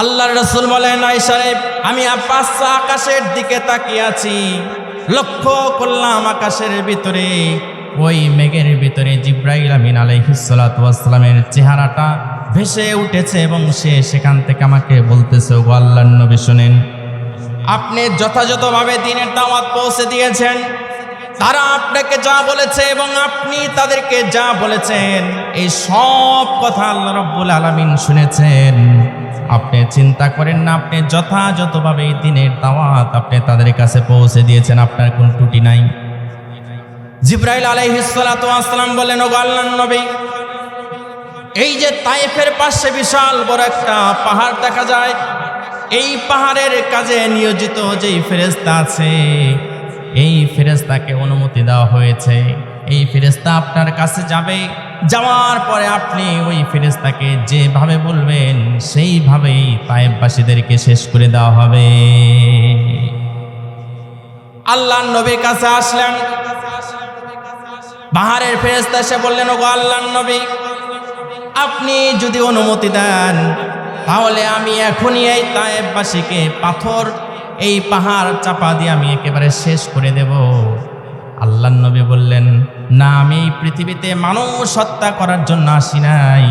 আল্লাহ রসুল বলেন আই সাহেব, আমি পাঁচ আকাশের দিকে তাকিয়ে আছি। লক্ষ্য করলাম আকাশের ভিতরে। ওই মেঘের ভিতরে জিব্রাইল আমিন আলাইহিসালামের চেহারাটা ভেসে উঠেছে এবং সে সেখান থেকে আমাকে বলতেছে ও আল্লাহ নবী, শোনেন। আপনি যথাযথভাবে দিনের দাওয়াত পৌঁছে দিয়েছেন। তারা আপনাকে যা বলেছে এবং আপনি তাদেরকে যা বলেছেন, এই সব কথা আল্লাহ রব্বুল আলমিন শুনেছেন। আপনি চিন্তা করেন না, আপনি যথাযথভাবে এই দিনের দাওয়াত আপনি তাদের কাছে পৌঁছে দিয়েছেন, আপনার কোনো ত্রুটি নাই। জিব্রাইল আলাইহিসালাম বলেন আল্লাহ নবী, এই যে তাইফের পাশে বিশাল বড় একটা পাহাড় দেখা যায়, এই পাহাড়ের কাজে নিয়োজিত যেই ফেরেস্তা আছে, এই ফেরেস্তাকে অনুমতি দেওয়া হয়েছে, এই ফেরেস্তা আপনার কাছে যাবে যাওয়ার পরে আপনি ওই ফেরেস্তাকে যেভাবে বলবেন, সেইভাবেই তায়েববাসীদেরকে শেষ করে দেওয়া হবে। আল্লাহ নবীর কাছে আসলেন পাহাড়ের ফেরেস্তা এসে বললেন ও আল্লাহ নবী, আপনি যদি অনুমতি দেন, তাহলে আমি এখনই এই তায়েববাসীকে পাথর, এই পাহাড় চাপা দিয়ে আমি একেবারে শেষ করে দেব। আল্লাহ নবী বললেন না আমি পৃথিবীতে মানুষ হত্যা করার জন্য আসি নাই।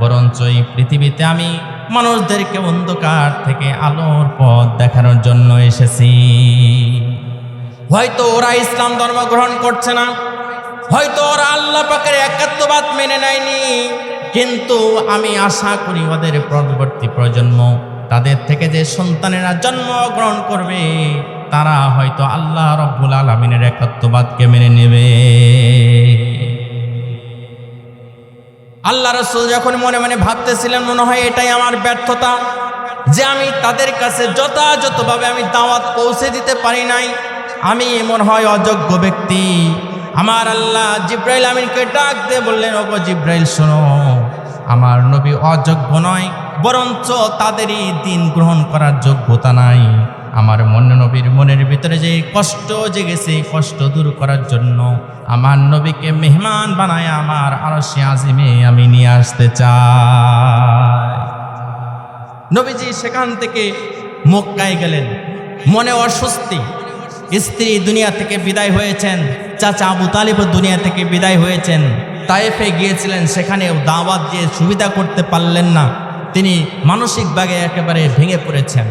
বরঞ্চ এই পৃথিবীতে আমি মানুষদেরকে অন্ধকার থেকে আলোর পথ দেখানোর জন্য এসেছি। হয়তো ওরা ইসলাম ধর্ম গ্রহণ করছে না, হয়তো ওরা আল্লাহ পাকের একাত্মবাদ মেনে নেয়নি, কিন্তু আমি আশা করি ওদের পরবর্তী প্রজন্ম তাদের থেকে যে সন্তানেরা জন্মগ্রহণ করবে তারা হয়তো আল্লাহ রব্বুল আলমিনের একাত্মবাদকে মেনে নেবে। আল্লাহ রসুল যখন মনে মনে ভাবতেছিলেন, মনে হয় এটাই আমার ব্যর্থতা যে আমি তাদের কাছে যথাযথভাবে আমি দাওয়াত পৌঁছে দিতে পারি নাই। আমি মনে হয় অযোগ্য ব্যক্তি। আমার আল্লাহ জিব্রাইল আমিনকে ডাক দিয়ে বললেন, ওগো জিব্রাইল, শোনো, আমার নবী অযোগ্য নয়, বরঞ্চ তাদেরই দিন গ্রহণ করার যোগ্যতা নাই। আমার মন নবীর মনের ভিতরে যে কষ্ট জেগেছে, কষ্ট দূর করার জন্য আমার নবীকে মেহমান বানায় আমার আরশে আজিমে আমি নিয়ে আসতে চাই। নবীজি সেখান থেকে মক্কায় গেলেন। মনে অস্বস্তি। স্ত্রী দুনিয়া থেকে বিদায় হয়েছেন। চাচা আবু তালিব দুনিয়া থেকে বিদায় হয়েছেন। তায়েফে গিয়েছিলেন। সেখানেও দাওয়াত দিয়ে সুবিধা করতে পারলেন না। তিনি মানসিকভাবে একেবারে ভেঙে পড়েছেন।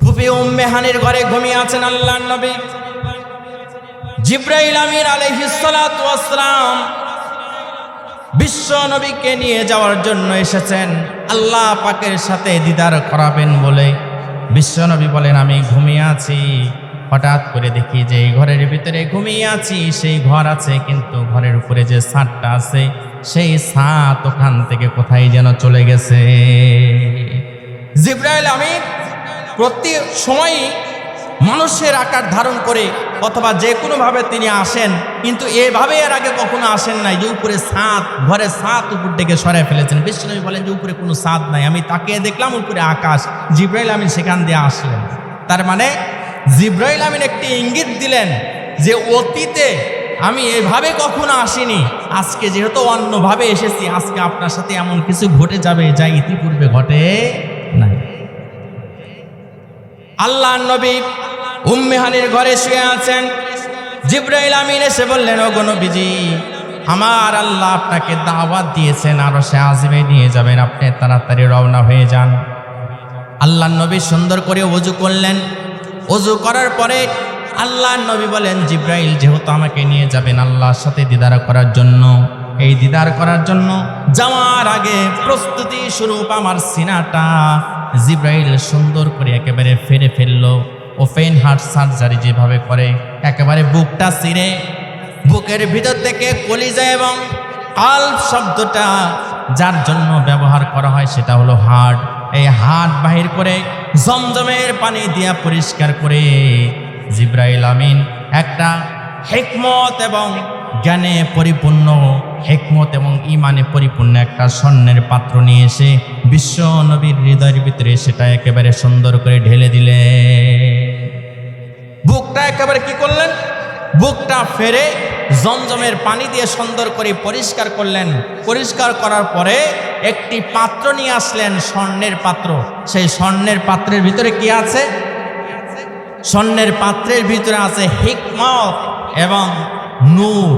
ফুপি উম্মেহানির ঘরে ঘুমিয়ে আছেন আল্লাহ নবী। জিব্রাইল আমির আলহিসালাম বিশ্ব নবীকে নিয়ে যাওয়ার জন্য এসেছেন। আল্লাহ পাকের সাথে দিদার করাবেন বলে বিশ্ব নবী বলেন, আমি ঘুমিয়ে আছি। হঠাৎ করে দেখি যে এই ঘরের ভিতরে ঘুমিয়ে আছি। সেই ঘর আছে, কিন্তু ঘরের উপরে যে ছাদটা আছে, সেই ছাদ ওখান থেকে কোথায় যেন চলে গেছে। জিব্রাইল আমি প্রতি সময়ই মানুষের আকার ধারণ করে অথবা যে কোনোভাবে তিনি আসেন, কিন্তু এভাবে এর আগে কখনো আসেন নাই যে উপরে সাত, ঘরে সাত উপর থেকে সরাই ফেলেছেন। বিষ্ণু বলেন যে উপরে কোনো সাদ নাই। আমি তাকে দেখলাম উপরে আকাশ। জিব্রাইল আমিন সেখান দিয়ে আসলেন। তার মানে জিব্রাইল আমিন একটি ইঙ্গিত দিলেন যে অতীতে আমি এভাবে কখনো আসিনি। আজকে যেহেতু অন্যভাবে এসেছি, আজকে আপনার সাথে এমন কিছু ঘটে যাবে যা ইতিপূর্বে ঘটে আল্লাহ নবী উম্মেহানির ঘরে শুয়ে আছেন। জিব্রাইল আমিন এসে বললেন ওগো নবীজি, আমার আল্লাহ আপনাকে দাওয়াত দিয়েছেন, আরও সে আজমে নিয়ে যাবেন, আপনি তাড়াতাড়ি রওনা হয়ে যান। আল্লাহ নবী সুন্দর করে অজু করলেন। অজু করার পরে আল্লাহ নবী বলেন, জিব্রাইল, যেহেতু আমাকে নিয়ে যাবেন আল্লাহর সাথে দিদারা করার জন্য এই দিদার করার জন্য যাওয়ার আগে প্রস্তুতি স্বরূপ আমার সিনাটা জিব্রাইল সুন্দর করে একেবারে ফেরে ফেলল। ওপেন হার্ট সার্জারি যেভাবে করে, একেবারে বুকটা ছিঁড়ে বুকের ভিতর থেকে কলিজা এবং আল্প শব্দটা যার জন্য ব্যবহার করা হয় সেটা হলো হার্ট এই হার্ট বাহির করে জমজমের পানি দিয়া পরিষ্কার করে জিব্রাইল আমিন একটা হেকমত এবং জ্ঞানে পরিপূর্ণ, হেকমত এবং ইমানে পরিপূর্ণ একটা স্বর্ণের পাত্র নিয়ে এসে বিশ্ব নবীর হৃদয়ের ভিতরে সেটা একেবারে সুন্দর করে ঢেলে দিলে। বুকটা একেবারে কি করলেন? বুকটা ফেরে জমজমের পানি দিয়ে সুন্দর করে পরিষ্কার করলেন। পরিষ্কার করার পরে একটি পাত্র নিয়ে আসলেন, স্বর্ণের পাত্র। সেই স্বর্ণের পাত্রের ভিতরে কি আছে? স্বর্ণের পাত্রের ভিতরে আছে হিকমত এবং নূর।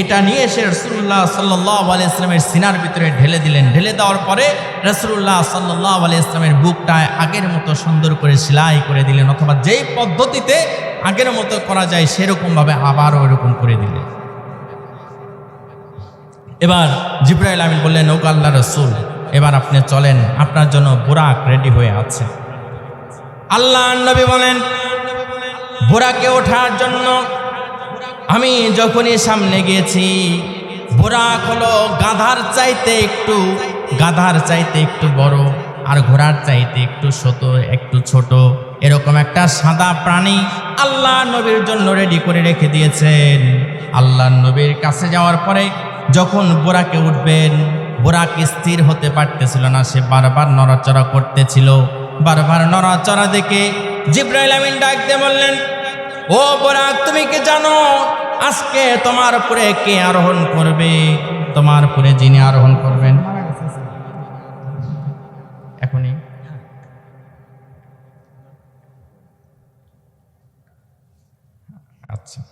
এটা নিয়ে এসে রসুল্লাহ সাল্লাহ আলি ইসলামের সিনার ভিতরে ঢেলে দিলেন। ঢেলে দেওয়ার পরে রসুল্লাহ সাল্লাহ আলি ইসলামের বুকটায় আগের মতো সুন্দর করে সেলাই করে দিলেন, অথবা যেই পদ্ধতিতে আগের মতো করা যায় সেরকমভাবে আবারও এরকম করে দিলেন। এবার জিব্রাইল আমিন বললেন আল্লাহ রসুল, এবার আপনি চলেন, আপনার জন্য বোরাক রেডি হয়ে আছে। আল্লাহ নবী বলেন, বোরাকে ওঠার জন্য আমি যখনই সামনে গিয়েছি বুরাক হলো গাধার চাইতে একটু, গাধার চাইতে একটু বড় আর ঘোড়ার চাইতে একটু ছোট একটু ছোট। এরকম একটা সাদা প্রাণী আল্লাহ নবীর জন্য রেডি করে রেখে দিয়েছেন। আল্লাহ নবীর কাছে যাওয়ার পরে যখন বোরাকে উঠবেন, বোরাক স্থির হতে পারতেছিল না, সে বারবার নড়াচড়া করতেছিল। বারবার নড়াচড়া দেখে জিব্রাইল আমিন ডাক দিয়ে বললেন ও বোরাক, তুমি কি জানো আজকে তোমার উপরে কে আরোহণ করবে? তোমার উপরে যিনি আরোহণ করবেন। এখনই। আচ্ছা।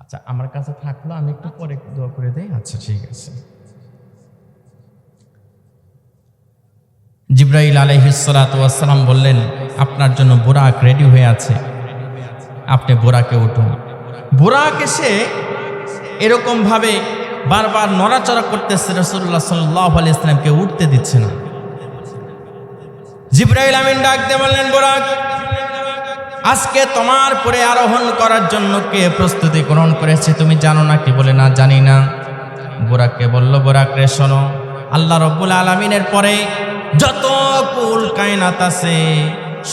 আচ্ছা আমার কাছে থাকল, আমি একটু পরে দোয়া করে দেই। আচ্ছা ঠিক আছে। জিব্রাইল আলহিসালাম বললেন, আপনার জন্য বোরাক রেডি হয়ে আছে। আপনি বোরাকে উঠুন। বোরাক এসে এরকমভাবে বারবার নড়াচড়া করতেছে রসুল্লাহ সাল্লাহ আলি ইসলামকে উঠতে দিচ্ছে না। জিব্রাইল আমিন ডাকতে বললেন, বোরাক, আজকে তোমার পরে আরোহণ করার জন্য কে প্রস্তুতি গ্রহণ করেছে তুমি জানো না কি বলে না জানি না। বোরাককে বলল, বোরাক রে শোনো, আল্লাহ রব্বুল আলমিনের পরে যত কুল কায়নাত আছে,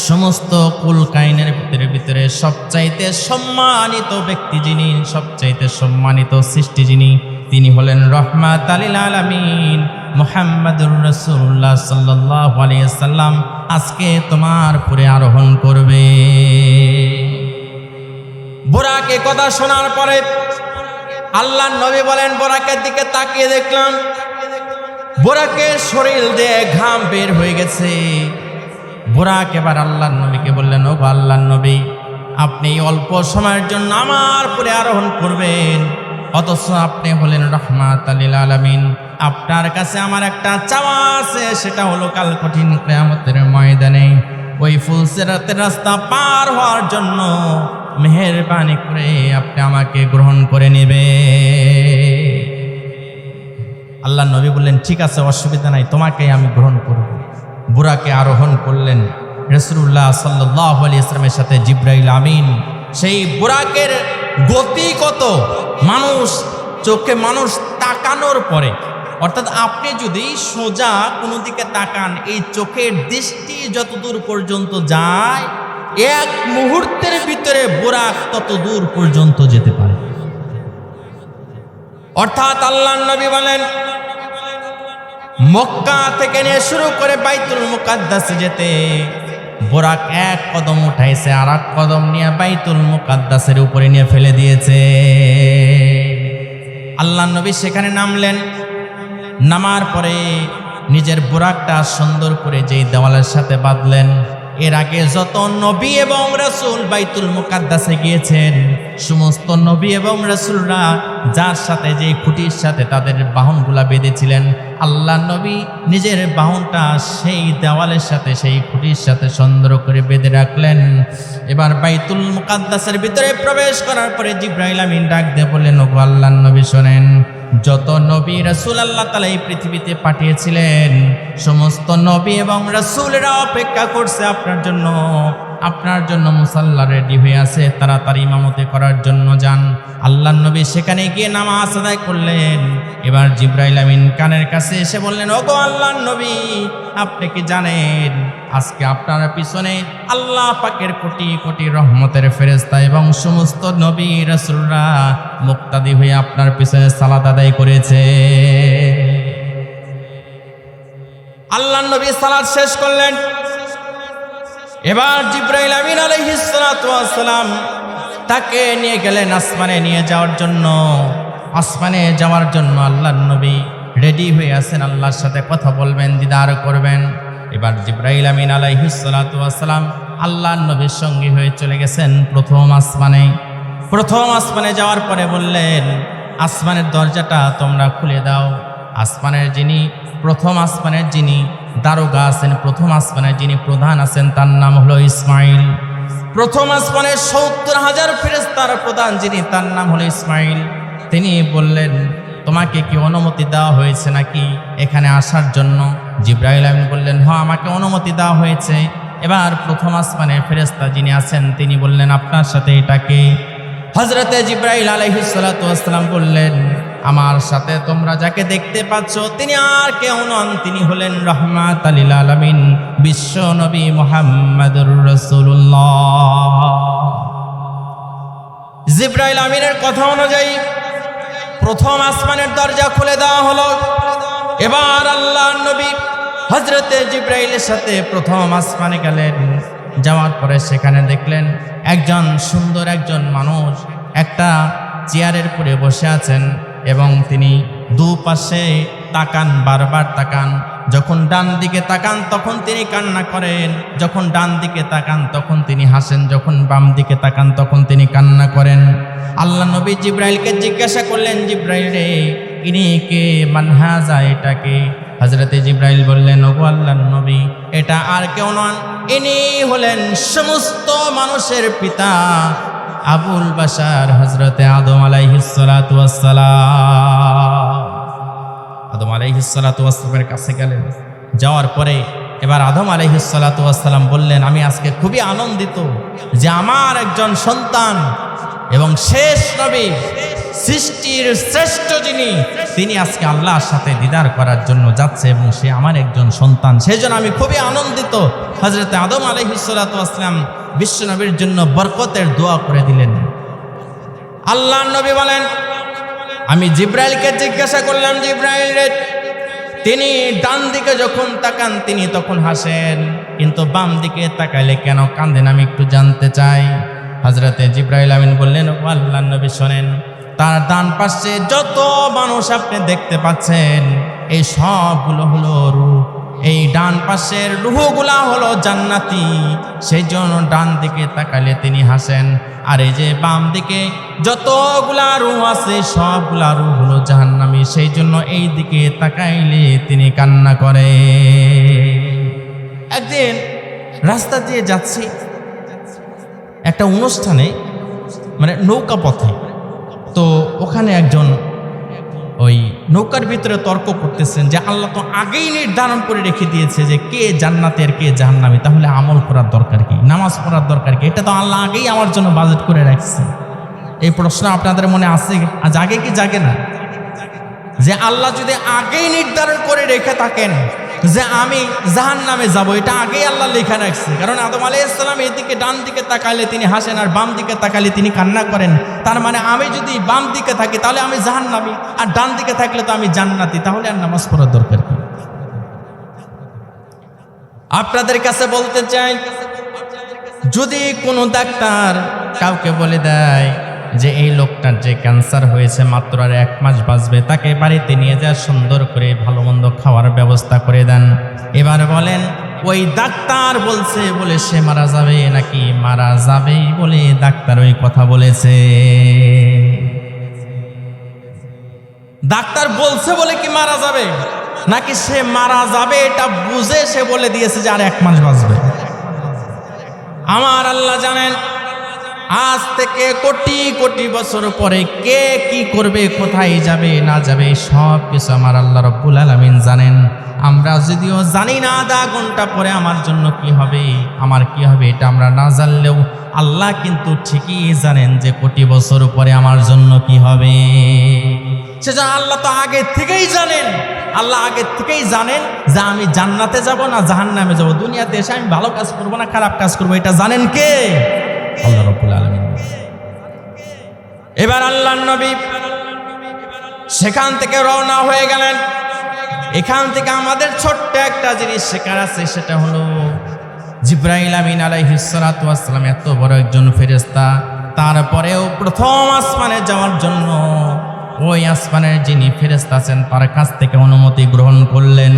সমস্ত কুল কাইনের ভিতরে ভিতরে সবচাইতে সম্মানিত ব্যক্তি যিনি, সবচাইতে সম্মানিত সৃষ্টি যিনি, তিনি হলেন রহমাত আলিল আলমিন মোহাম্মদুর রসুল্লাহ সাল্লাহ আলিয়াল্লাম আজকে তোমার পরে আরোহণ করবে। বোরাকে কথা শোনার পরে আল্লাহ নবী বলেন, বোরাকের দিকে তাকিয়ে দেখলাম বোরাকের শরীর দিয়ে ঘাম বের হয়ে গেছে। বোরাক এবার আল্লাহ নবীকে বললেন ও আল্লাহ নবী, আপনি অল্প সময়ের জন্য আমার পরে আরোহণ করবেন। অথচ আপনি হলেন রহমাত আলীল আলমিন। আপনার কাছে আমার একটা চাওয়া আছে, সেটা হলো কাল কঠিন কেয়ামতের ময়দানে ওই ফুলসেরাতের রাস্তা পার হওয়ার জন্য মেহরবানি করে আপনি আমাকে গ্রহণ করে নেবে আল্লাহ নবী বললেন, ঠিক আছে, অসুবিধা নাই তোমাকে আমি গ্রহণ করব। বুড়াকে আরোহণ করলেন রসুল্লাহ সাল্লাহ আলী ইসলামের সাথে জিব্রাইল আমিন, সেই বুড়াকের গতি কত? মানুষ, চোখে মানুষ তাকানোর পরে, অর্থাৎ আপনি যদি সোজা কোনো দিকে তাকান, এই চোখের দৃষ্টি যতদূর পর্যন্ত যায়, এক মুহূর্তের ভিতরে বোরাক তত দূর পর্যন্ত যেতে অর্থাৎ আল্লাহ নবী বলেন, মক্কা থেকে নিয়ে শুরু করে বাইতুল মুকাদ্দাসে যেতে বোরাক এক কদম উঠাইছে আর এক কদম নিয়ে বাইতুল মুকাদ্দাসের উপরে নিয়ে ফেলে দিয়েছে। আল্লাহ নবী সেখানে নামলেন। নামার পরে নিজের বোরাকটা সুন্দর করে যেই দেওয়ালের সাথে বাঁধলেন। এর আগে যত নবী এবং রসুল বাইতুল মুকাদ্দাসে গিয়েছেন, সমস্ত নবী এবং রসুলরা যার সাথে যে খুঁটির সাথে তাদের বাহনগুলা বেঁধেছিলেন, আল্লাহ নবী নিজের বাহনটা সেই দেওয়ালের সাথে, সেই খুঁটির সাথে সুন্দর করে বেঁধে রাখলেন। এবার বাইতুল মুকাদ্দাসের ভিতরে প্রবেশ করার পরে জিব্রাইল আমিন ডাক দিয়ে বললেন, ওগো আল্লাহ নবী, শোনেন যত নবী রসুল আল্লাহ তালা এই পৃথিবীতে পাঠিয়েছিলেন, সমস্ত নবী এবং রসুলেরা অপেক্ষা করছে আপনার জন্য। আপনার জন্য মুসাল্লা রেডি হয়ে আছে, তাড়াতাড়ি ইমামতে করার জন্য যান। আল্লাহ নবী সেখানে গিয়ে নামাজ আদায় করলেন। এবার জিব্রাইল আমিন কানের কাছে এসে বললেন, ওগো আল্লাহ নবী, আপনি কি জানেন, আজকে আপনার পিছনে আল্লাহ পাকের কোটি কোটি রহমতের ফেরেস্তা এবং সমস্ত নবী রসুলরা মুক্তাদি হয়ে আপনার পিছনে সালাদ আদায় করেছে? আল্লাহ নবী সালাদ শেষ করলেন। এবার জিব্রাইল আমিন আলাইহিস সালাম তাকে নিয়ে গেলেন আসমানে নিয়ে যাওয়ার জন্য। আসমানে যাওয়ার জন্য আল্লাহর নবী রেডি হয়ে আছেন, আল্লাহর সাথে কথা বলবেন, দিদার করবেন। এবার জিব্রাইল আমিন আলাইহিসালাম আল্লাহর নবীর সঙ্গী হয়ে চলে গেছেন প্রথম আসমানে। প্রথম আসমানে যাওয়ার পরে বললেন, আসমানের দরজাটা তোমরা খুলে দাও। আসমানের যিনি, প্রথম আসমানের যিনি দারোগা আছেন, প্রথম আসমানের যিনি প্রধান আছেন, তার নাম হলো ইসমাইল। প্রথম আসমানের সত্তর হাজার ফেরেস্তার প্রধান যিনি, তার নাম হলো ইসমাইল। তিনি বললেন, তোমাকে কি অনুমতি দেওয়া হয়েছে নাকি এখানে আসার জন্য? জিব্রাইল আমিন বললেন হ্যাঁ আমাকে অনুমতি দেওয়া হয়েছে। এবার প্রথম আসমানের ফেরেস্তা যিনি আছেন, তিনি বললেন, আপনার সাথে এটাকে হজরতে জিব্রাইল আলহিসাল্লাম বললেন আমার সাথে তোমরা যাকে দেখতে পাচ্ছ, তিনি আর কেউ নন। তিনি হলেন রহমাত আলিল আলমিন, বিশ্ব নবী মোহাম্মদুর রসুল্লাহ জিব্রাইল আমিনের কথা অনুযায়ী, প্রথম আসমানের দরজা খুলে দেওয়া হলো। এবার আল্লাহ নবী হজরতে জিব্রাইলের সাথে প্রথম আসমানে গেলেন। যাওয়ার পরে সেখানে দেখলেন একজন সুন্দর একজন মানুষ একটা চেয়ারের পরে বসে আছেন। এবং তিনি দুপাশে তাকান, বারবার তাকান। যখন ডান দিকে তাকান, তখন তিনি কান্না করেন। যখন ডান দিকে তাকান, তখন তিনি হাসেন। যখন বাম দিকে তাকান, তখন তিনি কান্না করেন। আল্লাহ নবী জিব্রাইলকে জিজ্ঞাসা করলেন, জিব্রাইল রে, ইনি কে? মানহাজা এটাকে হজরতে জিব্রাইল বললেন, ওগো আল্লাহ নবী, এটা আর কেউ নন। ইনি হলেন সমস্ত মানুষের পিতা। আবুল বাসার হজরতে আদম আলাইহিসালাম আদম আলাইহিসালামের কাছে গেলেন। যাওয়ার পরে এবার আদম আলাইহিসালাম বললেন, আমি আজকে খুবই আনন্দিত যে আমার একজন সন্তান এবং শেষ নবী, সৃষ্টির শ্রেষ্ঠ যিনি, তিনি আজকে আল্লাহর সাথে দিদার করার জন্য যাচ্ছে এবং সে আমার একজন সন্তান। সেই জন্য আমি খুবই আনন্দিত। হজরত আদম আলহিসাল্লাম বিশ্ব নবীর জন্য বরকতের দোয়া করে দিলেন। আল্লাহ নবী বলেন, আমি জিব্রাইলকে জিজ্ঞাসা করলাম, জিব্রাইল তিনি ডান দিকে যখন তাকান, তিনি তখন হাসেন। কিন্তু বাম দিকে তাকাইলে কেন কান্দেন আমি একটু জানতে চাই। হজরতে জিব্রাইল আমিন বললেন আল্লাহ নবী শোনেন, তার ডান পাশে যত মানুষ আপনি দেখতে পাচ্ছেন, এই সবগুলো হলো রূপ। এই ডান পাশের রুহগুলা হলো জান্নাতি। সেই জন্য ডান দিকে তাকালে তিনি হাসেন, আর এই যে বাম দিকে যতগুলা রুহ আছে, সবগুলা রুহ হলো জাহান্নামি। সেই জন্য এই দিকে তাকাইলে তিনি কান্না করে একদিন রাস্তা দিয়ে যাচ্ছি একটা অনুষ্ঠানে মানে নৌকা পথে। তো ওখানে একজন ওই নৌকার ভিতরে তর্ক করতেছেন যে আল্লাহ তো আগেই নির্ধারণ করে রেখে দিয়েছে যে কে জান্নাতের কে জাহান্নামী, তাহলে আমল করার দরকার কি? নামাজ পড়ার দরকার কি? এটা তো আল্লাহ আগেই আমার জন্য বাজেট করে রাখছে। এই প্রশ্ন আপনাদের মনে আছে আজ আগে কি জাগে না? যে আল্লাহ যদি আগেই নির্ধারণ করে রেখে থাকেন যে আমি জাহান নামে যাব, এটা আগেই আল্লাহ লেখা রাখছে। কারণ আদম আলাই ইসলাম এদিকে ডান দিকে তাকালে তিনি হাসেন আর বাম দিকে তাকালে তিনি কান্না করেন। তার মানে আমি যদি বাম দিকে থাকি, তাহলে আমি জাহান নামি আর ডান দিকে থাকলে তো আমি জান্নাতি, তাহলে আর নামাজ পড়ার দরকার কি? আপনাদের কাছে বলতে চাই, যদি কোনো ডাক্তার কাউকে বলে দেয় যে এই লোকটার যে ক্যান্সার হয়েছে মাত্র আর এক মাস বাঁচবে, তাকে বাড়িতে নিয়ে যা সুন্দর করে ভালো মন্দ খাওয়ার ব্যবস্থা করে দেন। এবার বলেন, ওই ডাক্তার বলছে, বলে সে মারা যাবে নাকি মারা যাবে বলে ডাক্তার ওই কথা বলেছে। ডাক্তার বলছে বলে কি মারা যাবে? নাকি সে মারা যাবে এটা বুঝে সে বলে দিয়েছে যে আর এক মাস বাঁচবে? আমার আল্লাহ জানেন আজ থেকে কোটি কোটি বছর পরে কে কি করবে, কোথায় যাবে, না যাবে, সব কিছু আমার আল্লাহ রব্বুল আলমিন জানেন। আমরা যদিও জানি না আধা ঘণ্টা পরে আমার জন্য কি হবে, আমার কি হবে এটা আমরা না জানলেও আল্লাহ কিন্তু ঠিকই জানেন যে কোটি বছর পরে আমার জন্য কি হবে। সেজন্য আল্লাহ তো আগে থেকেই জানেন। আল্লাহ আগে থেকেই জানেন যে আমি জান্নাতে যাব না জাহান্নামে যাব। দুনিয়াতে এসে আমি ভালো কাজ করব না খারাপ কাজ করব, এটা জানেন কে? আল্লাহ রব্বুল আলমিন এবার আল্লাহ নবী সেখান থেকে রওনা হয়ে গেলেন। এখান থেকে আমাদের ছোট্ট একটা জিনিস শেখার আছে, সেটা হলো জিব্রাইল আমিন আলাইহিসালাম এত বড় একজন ফেরেস্তা তারপরেও প্রথম আসমানে যাওয়ার জন্য ওই আসমানের যিনি ফেরেস্ত আছেন, তার কাছ থেকে অনুমতি গ্রহণ করলেন।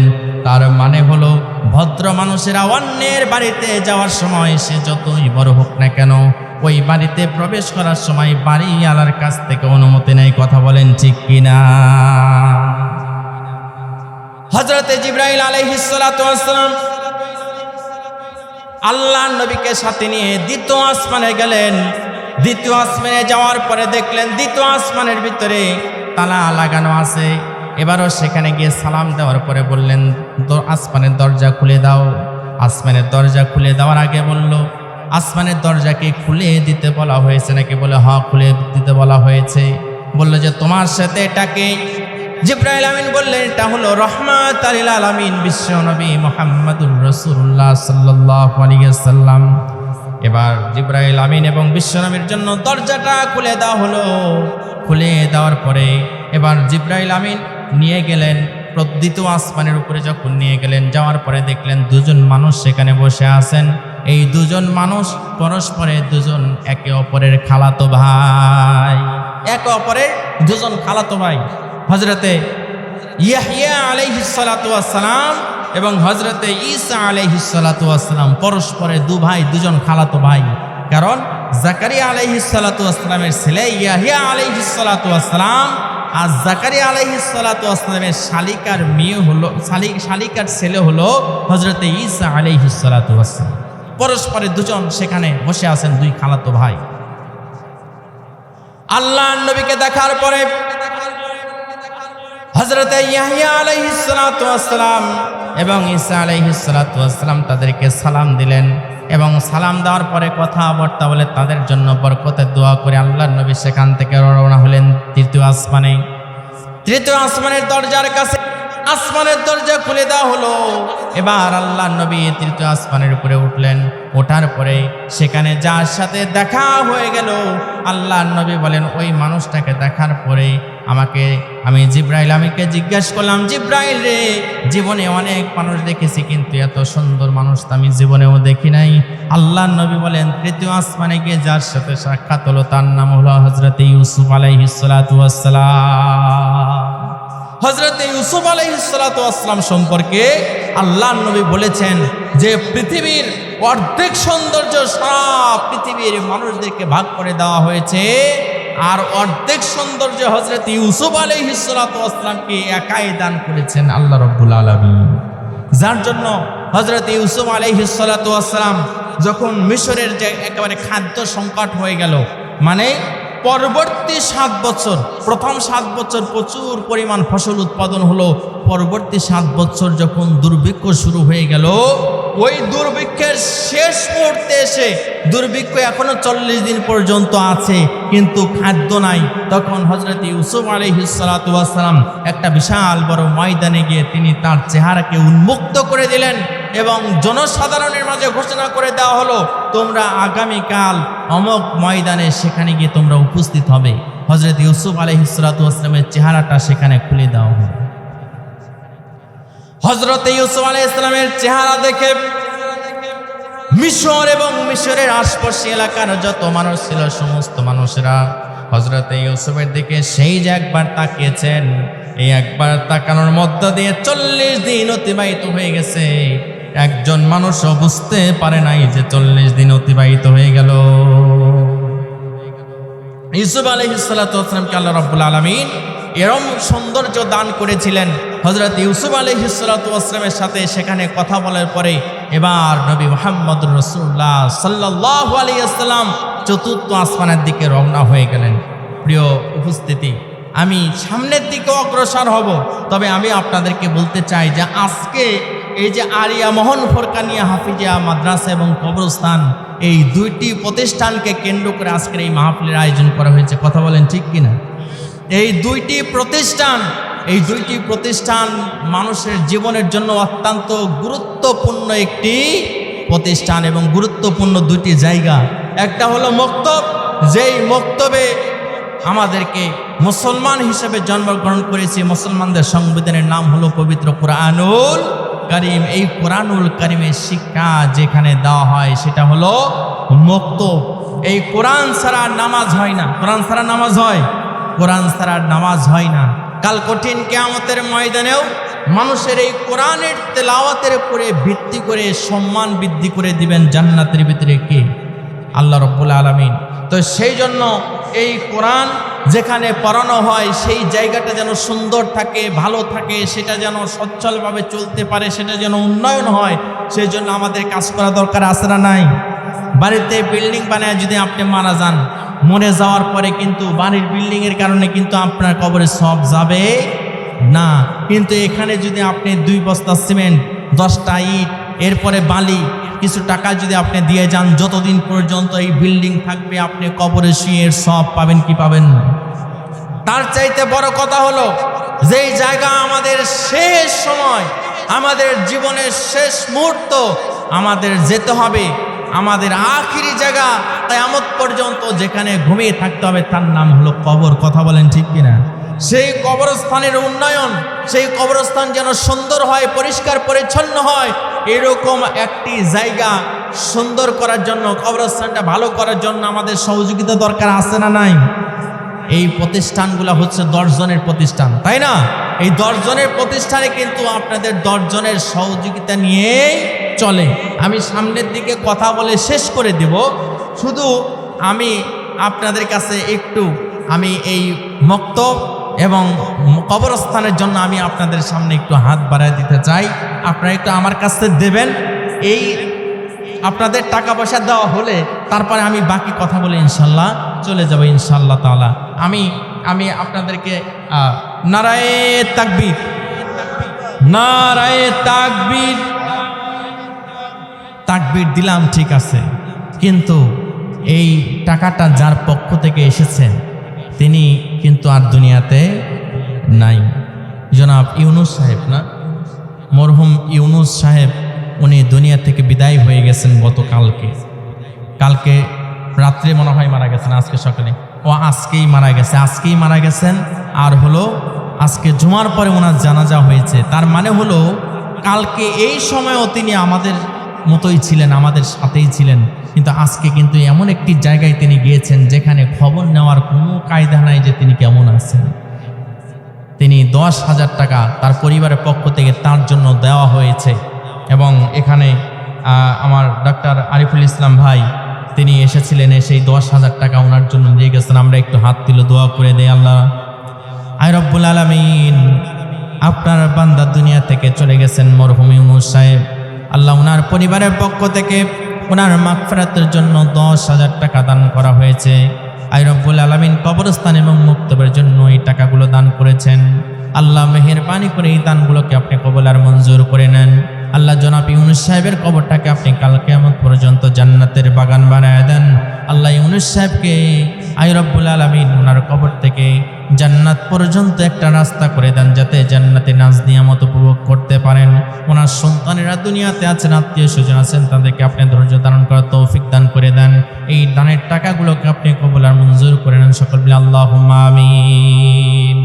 তার মানে হলো ভদ্র মানুষেরা অন্যের বাড়িতে যাওয়ার সময় সে যতই বড় হোক না কেন ওই বাড়িতে প্রবেশ করার সময় বাড়ি আলার কাছ থেকে অনুমতি নেই, কথা বলেন ঠিক কিনা? হজরতে জিব্রাইল আলহিসাম আল্লাহ নবীকে সাথে নিয়ে দ্বিতীয় আসমানে গেলেন। দ্বিতীয় আসমানে যাওয়ার পরে দেখলেন দ্বিতীয় আসমানের ভিতরে তালা লাগানো আছে। এবারও সেখানে গিয়ে সালাম দেওয়ার পরে বললেন আসমানের দরজা খুলে দাও। আসমানের দরজা খুলে দেওয়ার আগে বলল আসমানের দরজাকে খুলে দিতে বলা হয়েছে। নাকি বলে, হ, খুলে দিতে বলা হয়েছে। বলল যে, তোমার সাথে এটাকে জিব্রাইল আমিন বললেন, এটা হলো রহমাত আলিল আলামিন, বিশ্ব নবী মোহাম্মদুর রসুল্লাহ সাল্লাহ এবার জিব্রাইল আমিন এবং বিশ্বনবীর জন্য দরজাটা খুলে দেওয়া হলো। খুলে দেওয়ার পরে এবার জিব্রাইল আমিন নিয়ে গেলেন দ্বিতীয় আসমানের উপরে যখন নিয়ে গেলেন, যাওয়ার পরে দেখলেন দুজন মানুষ সেখানে বসে আছেন। এই দুজন মানুষ পরস্পরে দুজন একে অপরের খালাতো ভাই। একে অপরের দুজন খালাতো ভাই। হজরতে ইয়াহিয়া আলাইহিসালাম এবং হজরতে ঈসা আলাইহিসালাম পরস্পরের দু ভাই, দুজন খালাতো ভাই। কারণ জাকারিয়া আলাইহিসালামের ছেলে ইয়াহিয়া আলাইহিসালাম আর জাকারিয়া আলাইহিসালামের শালিকার মেয়ে হলো শালিক শালিকার ছেলে হলো হজরতে ঈসা আলাইহিসালাম পরস্পরের দুজন সেখানে বসে আছেন দুই খালাতো ভাই। আল্লাহ নবীকে দেখার পরে হজরত ইয়াহিয়া আলাইহিসসালাম এবং ঈসা আলাইহিসসালাম তাদেরকে সালাম দিলেন এবং সালাম দেওয়ার পরে কথাবার্তা বলে তাদের জন্য বরকতের দোয়া করে আল্লাহ নবী সেখান থেকে রওনা হলেন তৃতীয় আসমানে। তৃতীয় আসমানের দরজার কাছে আসমানের দরজা খুলে দেওয়া হলো। এবার আল্লাহ নবী তৃতীয় আসমানের উপরে উঠলেন। ওঠার পরে সেখানে যার সাথে দেখা হয়ে গেল, আল্লাহ নবী বলেন, ওই মানুষটাকে দেখার পরে আমাকে, আমি জিব্রাইল আমিকে জিজ্ঞেস করলাম, জিব্রাইল রে, জীবনে অনেক মানুষ দেখেছি, কিন্তু এত সুন্দর মানুষ তো আমি জীবনেও দেখি নাই। আল্লাহ নবী বলেন, তৃতীয় আসমানে গিয়ে যার সাথে সাক্ষাৎ হলো, তার নাম হলো হজরত ইউসুফ আলাইহিসালাম হজরত ইউসুফ আলাইহিসালাম সম্পর্কে আল্লাহ নবী বলেছেন যে পৃথিবীর অর্ধেক সৌন্দর্য সব পৃথিবীর মানুষদেরকে ভাগ করে দেওয়া হয়েছে। আর অর্ধেক সৌন্দর্য হজরত ইউসুফ আলাইহিসালামকে একাই দান করেছেন আল্লাহ রব্বুল আলমী যার জন্য হজরত ইউসুফ আলাইহিসালাম যখন মিশরের যে একেবারে খাদ্য সংকট হয়ে গেল মানে পরবর্তী সাত বছর, প্রথম সাত বছর প্রচুর পরিমাণ ফসল উৎপাদন হলো। পরবর্তী সাত বছর যখন দুর্ভিক্ষ শুরু হয়ে গেল, ওই দুর্ভিক্ষের শেষ মুহূর্তে এসে, দুর্ভিক্ষ এখনও চল্লিশ দিন পর্যন্ত আছে, কিন্তু খাদ্য নাই। তখন হজরত ইউসুফ আলহিসালাম একটা বিশাল বড় ময়দানে গিয়ে তিনি তার চেহারাকে উন্মুক্ত করে দিলেন এবং জনসাধারণের মাঝে ঘোষণা করে দেওয়া হলো, তোমরা আগামীকাল অমক ময়দানে সেখানে গিয়ে তোমরা উপস্থিত হবে। হজরত ইউসুফ আলহিসালামের চেহারাটা সেখানে খুলে দেওয়া হলো হজরত ইউসুফ আলাই ইসলামের চেহারা দেখে মিশর এবং মিশরের আশপাশি এলাকার যত মানুষ ছিল, সমস্ত মানুষেরা হজরত ইউসুফের দিকে সেই যে একবার তাকিয়েছেন, এই একবার তাকানোর মধ্য দিয়ে চল্লিশ দিন অতিবাহিত হয়ে গেছে। একজন মানুষও বুঝতে পারে নাই যে চল্লিশ দিন অতিবাহিত হয়ে গেল। ইউসুফ আলহিসামকে আল্লাহ রব্বুল আলমিন এরম সৌন্দর্য দান করেছিলেন। হজরত ইউসুফ আলহিসামের সাথে সেখানে কথা বলার পরে এবার নবী মোহাম্মদ রসুল্লাহ সাল্লাহ আলিয়াল্লাম চতুর্থ আসমানের দিকে রওনা হয়ে গেলেন। প্রিয় উপস্থিতি, আমি সামনের দিকে অগ্রসর হব, তবে আমি আপনাদেরকে বলতে চাই যে আজকে এই যে আরিয়া মোহন ফোরকানিয়া হাফিজিয়া মাদ্রাসা এবং কবরস্থান, এই দুইটি প্রতিষ্ঠানকে কেন্দ্র করে আজকের এই মাহফিলের আয়োজন করা হয়েছে। কথা বলেন ঠিক কিনা? এই দুইটি প্রতিষ্ঠান, এই দুইটি প্রতিষ্ঠান মানুষের জীবনের জন্য অত্যন্ত গুরুত্বপূর্ণ একটি প্রতিষ্ঠান এবং গুরুত্বপূর্ণ দুটি জায়গা। একটা হলো মক্তব, যেই মক্তবে আমাদেরকে মুসলমান হিসেবে জন্মগ্রহণ করেছি। মুসলমানদের সংবিধানের নাম হলো পবিত্র কোরআনুল করিম, এই কোরআনুল করিমের শিক্ষা যেখানে দেওয়া হয় সেটা হলো মক্তব এই কোরআন ছাড়া নামাজ হয় না। কোরআন ছাড়া নামাজ হয়? কোরআন ছাড়া নামাজ হয় না। কাল কঠিন কেয়ামতের ময়দানেও মানুষের এই কোরআনের তেলাওয়াতের উপরে ভিত্তি করে সম্মান বৃদ্ধি করে দিবেন জান্নাতের ভিতরে কে? আল্লাহ রব্বুল আলমিন। তো সেই জন্য এই কোরআন যেখানে পড়ানো হয় সেই জায়গাটা যেন সুন্দর থাকে, ভালো থাকে, সেটা যেন সচ্ছলভাবে চলতে পারে, সেটা যেন উন্নয়ন হয় সেই জন্য আমাদের কাজ করা দরকার না নাই? বাড়িতে বিল্ডিং বানায় যদি আপনি মারা যান, মরে যাওয়ার পরে কিন্তু বাড়ির বিল্ডিংয়ের কারণে কিন্তু আপনার কবরে সব যাবে না। কিন্তু এখানে যদি আপনি দুই বস্তা সিমেন্ট দশটা ইট, এরপরে বালি কিছু টাকা যদি আপনি দিয়ে যান, যতদিন পর্যন্ত এই বিল্ডিং থাকবে, আপনি কবরে শুয়ে এর সব পাবেন, কি পাবেন? তার চাইতে বড় কথা হলো, যেই জায়গা আমাদের শেষ সময়, আমাদের জীবনের শেষ মুহূর্ত, আমাদের যেতে হবে, আমাদের আখিরি জায়গা কেয়ামত পর্যন্ত যেখানে ঘুমিয়ে থাকতে হবে, তার নাম হলো কবর। কথা বলেন ঠিক কিনা? সেই কবরস্থানের উন্নয়ন, সেই কবরস্থান যেন সুন্দর হয়, পরিষ্কার, পরিচ্ছন্ন হয় এরকম একটি জায়গা সুন্দর করার জন্য, কবরস্থানটা ভালো করার জন্য আমাদের সহযোগিতা দরকার আছে না নাই? এই প্রতিষ্ঠানগুলো হচ্ছে দশজনের প্রতিষ্ঠান, তাই না? এই দশজনের প্রতিষ্ঠানে কিন্তু আপনাদের দশজনের সহযোগিতা নিয়েই চলে। আমি সামনের দিকে কথা বলে শেষ করে দেব। শুধু আমি আপনাদের কাছে একটু, আমি এই মক্তব এবং কবরস্থানের জন্য আমি আপনাদের সামনে একটু হাত বাড়ায় দিতে চাই। আপনারা একটু আমার কাছে দেবেন। এই আপনাদের টাকা পয়সা দেওয়া হলে তারপরে আমি বাকি কথা বলে ইনশাল্লাহ চলে যাব ইনশাল্লাহ তাআলা। আমি আমি আপনাদেরকে নারায়ে তাকবীর। নারায়ে তাকবির। তাকবীর দিলাম, ঠিক আছে। কিন্তু এই টাকাটা যার পক্ষ থেকে এসেছেন তিনি কিন্তু আর দুনিয়াতে নাই। জনাব ইউনুস সাহেব না? মরহুম ইউনুস সাহেব, উনি দুনিয়া থেকে বিদায় হয়ে গেছেন গতকালকে। কালকে রাত্রে মনে হয় মারা গেছেন, আজকে সকালে। ও আজকেই মারা গেছে, আজকেই মারা গেছেন। আর হলো, আজকে জুমার পরে ওনার জানাজা হয়েছে। তার মানে হলো, কালকে এই সময়ও তিনি আমাদের মতোই ছিলেন, আমাদের সাথেই ছিলেন। কিন্তু আজকে কিন্তু এমন একটি জায়গায় তিনি গিয়েছেন যেখানে খবর নেওয়ার কোনো কায়দা নাই যে তিনি কেমন আছেন। তিনি দশ হাজার টাকা তার পরিবারের পক্ষ থেকে তার জন্য দেওয়া হয়েছে এবং এখানে আমার ডাক্তার আরিফুল ইসলাম ভাই, তিনি এসেছিলেন সেই দশ হাজার টাকা ওনার জন্য দিয়ে গেছেন। আমরা একটু হাত তুলে দোয়া করে দেই আল্লাহ। আয় রব্বুল আলমিন, আপনার বান্দা দুনিয়া থেকে চলে গেছেন, মরহুম সাহেব। আল্লাহ ওনার পরিবারের পক্ষ থেকে ওনার মাগফিরাতের জন্য দশ হাজার টাকা দান করা হয়েছে। আই রব্বুল আলমিন কবরস্থান এবং মুক্তবের জন্য এই টাকাগুলো দান করেছেন। আল্লাহ মেহেরবানি করে এই দানগুলোকে আপনি কবলার মঞ্জুর করে নেন। আল্লাহ জনাব ইউনুস সাহেবের কবরটাকে আপনি কালকে আমার পর্যন্ত জান্নাতের বাগান বানায় দেন। আল্লাহ ইউনুস সাহেবকে আই রব্বুল আলমিন ওনার কবর থেকে জান্নাত পর্যন্ত একটা রাস্তা করে দেন যাতে জান্নাতে নাজ নিয়ামত উপভোগ করতে পারেন। ওনার সন্তানেরা দুনিয়াতে আছেন আত্মীয় স্বজন আছেন, তাদেরকে আপনি ধৈর্য ধারণ করার তৌফিক দান করে দেন। এই দানের টাকাগুলোকে আপনি কবলার মঞ্জুর করে নেন সকল আল্লাহ আমিন।